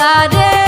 যারে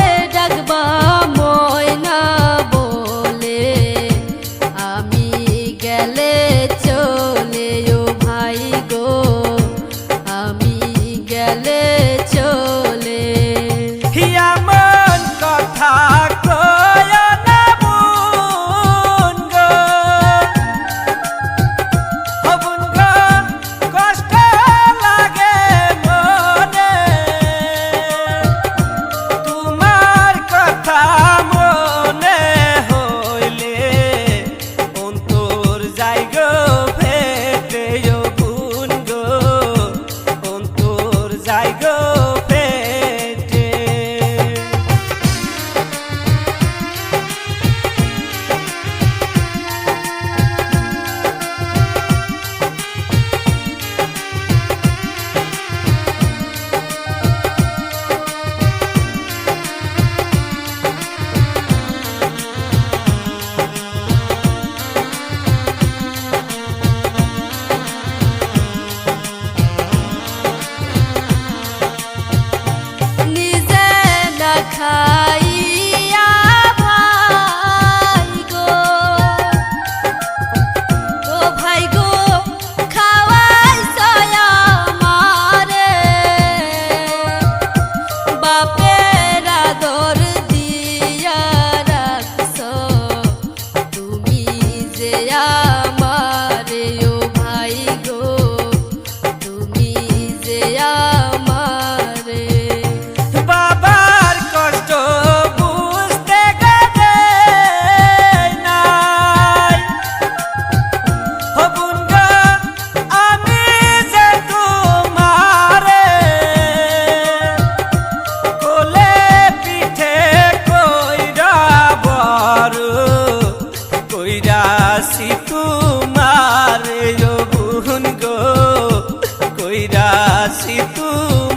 কইরাসি তোমার গুহন গো। কইরাসি তুমি